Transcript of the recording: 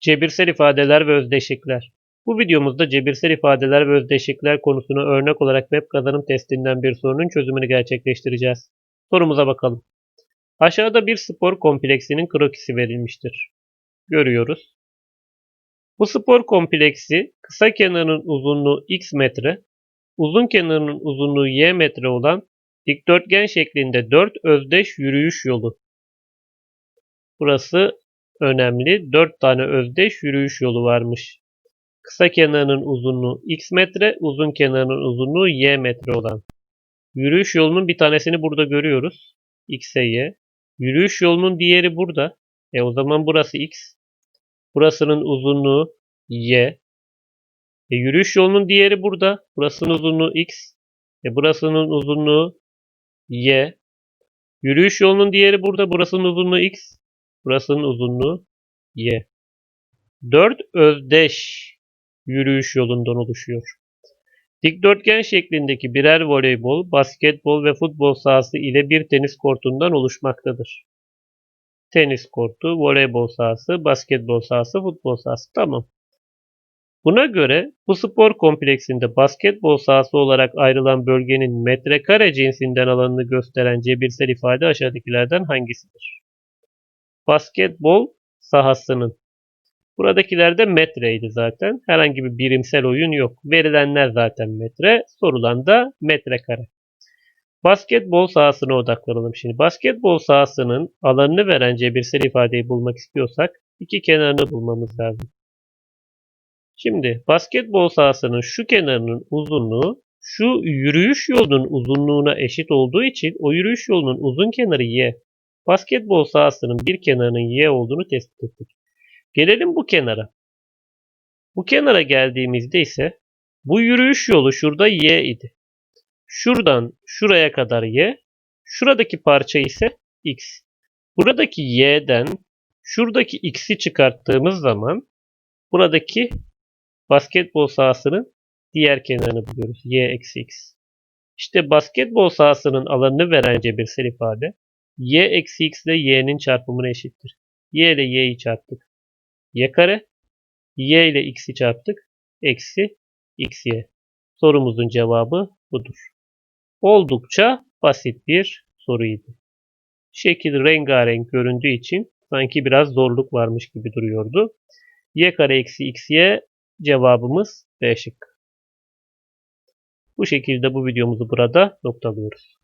Cebirsel ifadeler ve özdeşlikler. Bu videomuzda cebirsel ifadeler ve özdeşlikler konusunu örnek olarak map kazanım testinden bir sorunun çözümünü gerçekleştireceğiz. Sorumuza bakalım. Aşağıda bir spor kompleksinin krokisi verilmiştir. Görüyoruz. Bu spor kompleksi kısa kenarının uzunluğu x metre, uzun kenarının uzunluğu y metre olan dikdörtgen şeklinde 4 özdeş yürüyüş yolu. Burası önemli. 4 tane özdeş yürüyüş yolu varmış. Kısa kenarının uzunluğu x metre, uzun kenarının uzunluğu y metre olan. Yürüyüş yolunun bir tanesini burada görüyoruz. x'e y. Yürüyüş yolunun diğeri burada. E o zaman burası x. Burasının uzunluğu y. E yürüyüş yolunun diğeri burada. Burasının uzunluğu x. E burasının uzunluğu y. Yürüyüş yolunun diğeri burada. Burasının uzunluğu x. Burasının uzunluğu y. 4 özdeş yürüyüş yolundan oluşuyor. Dikdörtgen şeklindeki birer voleybol, basketbol ve futbol sahası ile bir tenis kortundan oluşmaktadır. Tenis kortu, voleybol sahası, basketbol sahası, futbol sahası. Tamam. Buna göre bu spor kompleksinde basketbol sahası olarak ayrılan bölgenin metrekare cinsinden alanını gösteren cebirsel ifade aşağıdakilerden hangisidir? Basketbol sahasının Buradakiler de metreydi zaten. Herhangi bir birimsel oyun yok. Verilenler zaten metre. Sorulan da metrekare. Basketbol sahasına odaklanalım şimdi. Basketbol sahasının alanını veren cebirsel ifadeyi bulmak istiyorsak iki kenarını bulmamız lazım. Şimdi basketbol sahasının şu kenarının uzunluğu şu yürüyüş yolunun uzunluğuna eşit olduğu için o yürüyüş yolunun uzun kenarı y. Basketbol sahasının bir kenarının y olduğunu tespit ettik. Gelelim bu kenara. Bu kenara geldiğimizde ise bu yürüyüş yolu şurada y idi. Şuradan şuraya kadar y. Şuradaki parça ise x. Buradaki y'den şuradaki x'i çıkarttığımız zaman buradaki basketbol sahasının diğer kenarını buluyoruz. y x. İşte basketbol sahasının alanını veren cebirsel ifade y eksi x ile y'nin çarpımına eşittir. y ile y'yi çarptık y kare. y ile x'i çarptık. Eksi xy. Sorumuzun cevabı budur. Oldukça basit bir soruydu. Şekil rengarenk göründüğü için sanki biraz zorluk varmış gibi duruyordu. y kare eksi xy cevabımız B şıkkı. Bu şekilde bu videomuzu burada noktalıyoruz.